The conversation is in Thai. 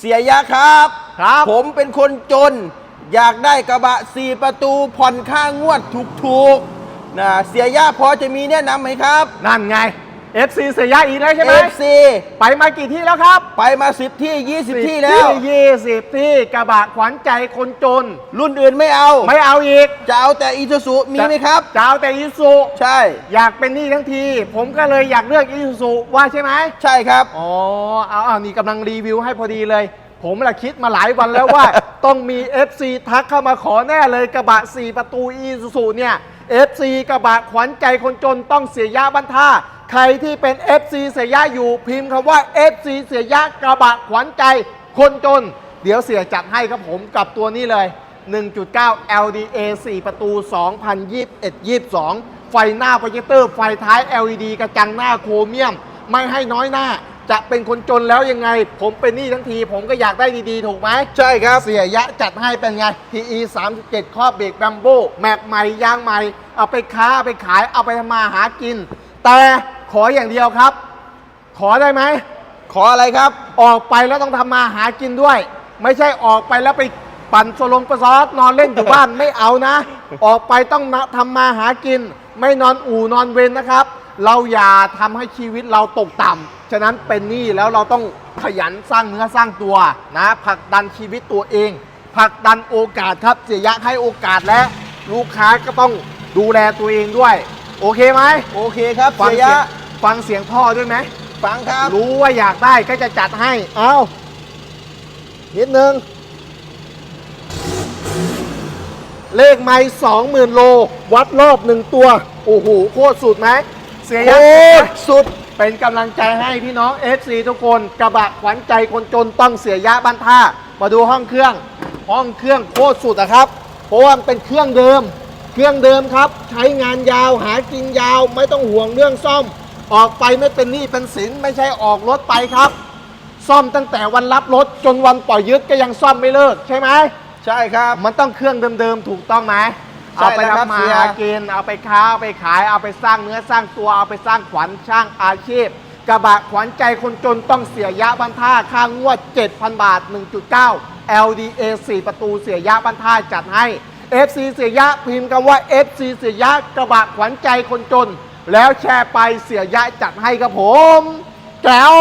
เสียยะครับ ครับ ผมเป็นคนจน อยากได้กระบะสี่ประตูผ่อนค่างวดถูกๆนะเสียยะพอจะมีแนะนำไหมครับ นั่นไง FC เสียยะอีกแล้วใช่ไหม FC ไปมากี่ที่แล้วครับไปมา 10 ที่ 20 ที่แล้ว ยี่สิบที่กระบะขวัญใจคนจน รุ่นอื่นไม่เอา ไม่เอาอีกจะเอาแต่อีซูซุมีไหมครับ จะเอาแต่อีซูใช่ อยากเป็นหนี้ทั้งที ผมก็เลยอยากเลือกอีซูว่าใช่ไหม ใช่ครับ อ๋อ เอาเอานี่กำลังรีวิวให้พอดีเลย ผมละคิดมาหลายวันแล้วว่า ต้องมี FC ทักเข้ามาขอแน่เลยกระบะ 4 ประตูอีซูเนี่ย FC กระบะขวัญใจคนจนต้องเสียยะบันท่า ใครที่เป็น FC เสียยะอยู่พิมพ์คำว่า FC เสียยะกระบะขวัญใจคนจน เดี๋ยวเสียจัดให้ครับผมกับตัวนี้เลย 1.9 LDA 4 ประตู 2021-22 ไฟหน้าโปรเจคเตอร์ ไฟท้าย LED กระจังหน้าโครเมียม ไม่ให้น้อยหน้า จะเป็นคนจนแล้วยังไง ผมเป็นหนี้ทั้งที ผมก็อยากได้ดีๆ ถูกไหม ใช่ครับ เสียยะจัดให้เป็นไง PE 37 ข้อเบรกแบมโบแม็กใหม่ยางใหม่ เอาไปค้าเอาไปขายเอาไปทำมาหากิน แต่ ขออย่างเดียวครับ ขอได้ไหม ขออะไรครับ ออกไปแล้วต้องทำมาหากินด้วย ไม่ใช่ออกไปแล้วไปปั่นโซลงประซอสนอนเล่นอยู่บ้าน ไม่เอานะ ออกไปต้องนะทำมาหากิน ไม่นอนอู่นอนเวรนะครับ เราอย่าทำให้ชีวิตเราตกต่ำฉะนั้นเป็นหนี้แล้วเราต้องขยันสร้างเนื้อสร้างตัวนะผลักดันชีวิตตัวเองผลักดันโอกาสครับ เสียยะให้โอกาสและ ลูกค้าก็ต้องดูแลตัวเองด้วย โอเคไหม โอเคครับฟังเสียเสียยะ ง ฟังเสียงพ่อด้วยไหมฟังครับ รู้ว่าอยากได้ก็จะจัดให้ เอานิดนึง เลขไม่สองหมื่นโล วัดรอบหนึ่งตัว โอ้โห โคตรสุดไหม เสียโคยัตรสุด เป็นกำลังใจให้พี่น้อง FC ทุกคน กระบะขวัญใจคนจนต้องเสียยะบ้านท่า มาดูห้องเครื่อง ห้องเครื่องโคตรสุดนะครับ เพราะว่ามันเป็นเครื่องเดิม เครื่องเดิมครับ ใช้งานยาว หากินยาว ไม่ต้องห่วงเรื่องซ่อม ออกไปไม่เป็นหนี้เป็นสินไม่ใช่ออกรถไปครับ ซ่อมตั้งแต่วันรับรถจนวันปล่อยยึดก็ยังซ่อมไม่เลิกใช่ไหมใช่ครับ มันต้องเครื่องเดิมๆถูกต้องไหมใช่เอาไปแล้วครับทำมาเสีย หากินเอาไปค้าเอาไปขายเอาไปสร้างเนื้อสร้างตัวเอาไปสร้างขวัญช่างอาชีพ กระบะขวัญใจคนจนต้องเสียยะบันท่าค่างวด 7,000 บาท 1.9 LDA 4 ประตูเสียยะบันท่าจัดให้ FC เสียยะพิมพ์คำว่า FC เสียยะกระบะขวัญใจคนจน แล้วแชร์ไปเสียยะจัดให้ครับผมแก้ว